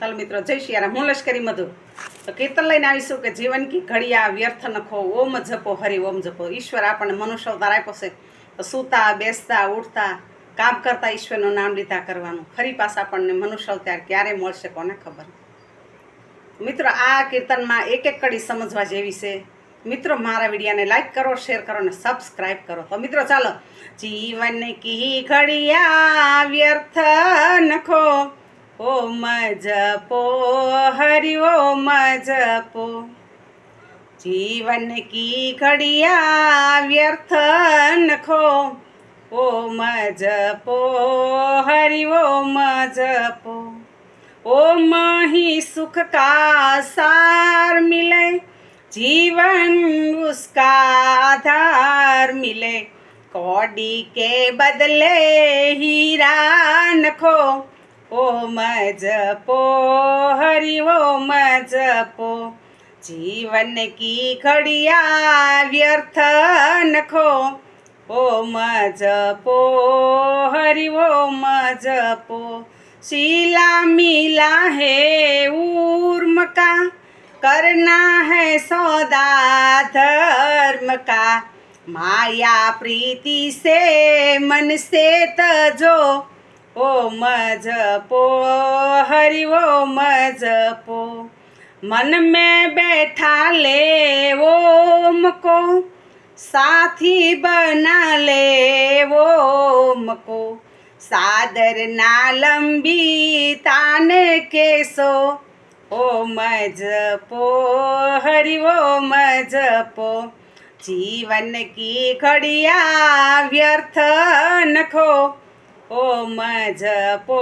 ચાલો મિત્રો, જય શિયારામ હું લશ્કરી મધુ. તો કીર્તન લઈને આવીશું કે જીવન કી ઘડિયા વ્યર્થ નખો, ઓમ જપો, હરિ ઓમ જપો. ઈશ્વર આપણને મનુષ્ય અવતાર આપ્યો છે. તો સૂતા, બેસતા, ઉઠતા, કામ કરતા ઈશ્વરનું નામ લીધા કરવાનું. ફરી પાછા આપણને મનુષ્ય અવતાર ક્યારે મળશે કોને ખબર? મિત્રો, આ કીર્તનમાં એક એક કડી સમજવા જેવી છે. મિત્રો, મારા વિડીયાને લાઈક કરો શેર કરો અને સબસ્ક્રાઈબ કરો. તો મિત્રો, ચાલો. જીવન કી ઘડિયા વ્યર્થ નખો ओम जपो हरि ओम जपो जीवन की घड़िया व्यर्थ नखो। ओम जपो हरि ओम जपो ओम ही सुख का सार मिले, जीवन उसका आधार मिले। कौड़ी के बदले हीरा नखो। ओम जपो हरि ओम जपो जीवन की घड़िया व्यर्थ नखो ओम जपो हरि ओम जपो शीला मिला है ऊर्म का करना है सौदा धर्म का। माया प्रीति से मन से तजो। ओम जपो हरि ओम जपो मन में बैठा ले ओम को साथी बना ले ओम को सादर ना लंबी ताने केसो ओम जपो हरि ओम जपो जीवन की घड़िया व्यर्थ नखो ओम जपो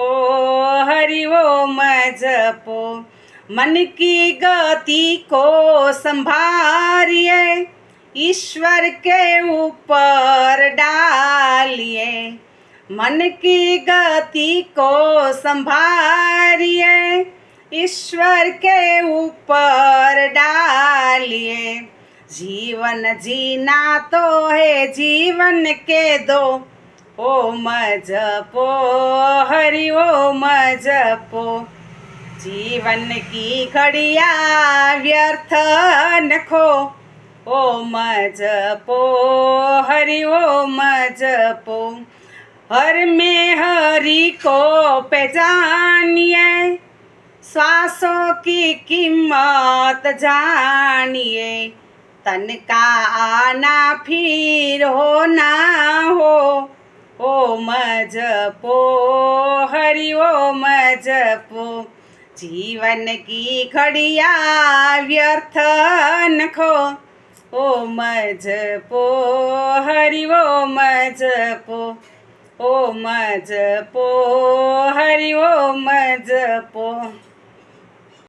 हरि ओम जपो मन की गति को संभारिए, ईश्वर के ऊपर डालिए। मन की गति को संभारिए, ईश्वर के ऊपर डालिए। जीवन जीना तो है जीवन के दो ओम जपो हरि ओम जपो जीवन की घड़िया व्यर्थ नखो ओम जपो हरि ओम जपो हर में हरि को पहचानिए श्वासों की कीमत जानिए। तन का आना फिर हो ना हो। ओम जपो हरि ओम जपो जीवन की घड़िया व्यर्थ नखो ओम जपो हरि ओम जपो ओम जपो हरि ओम जपो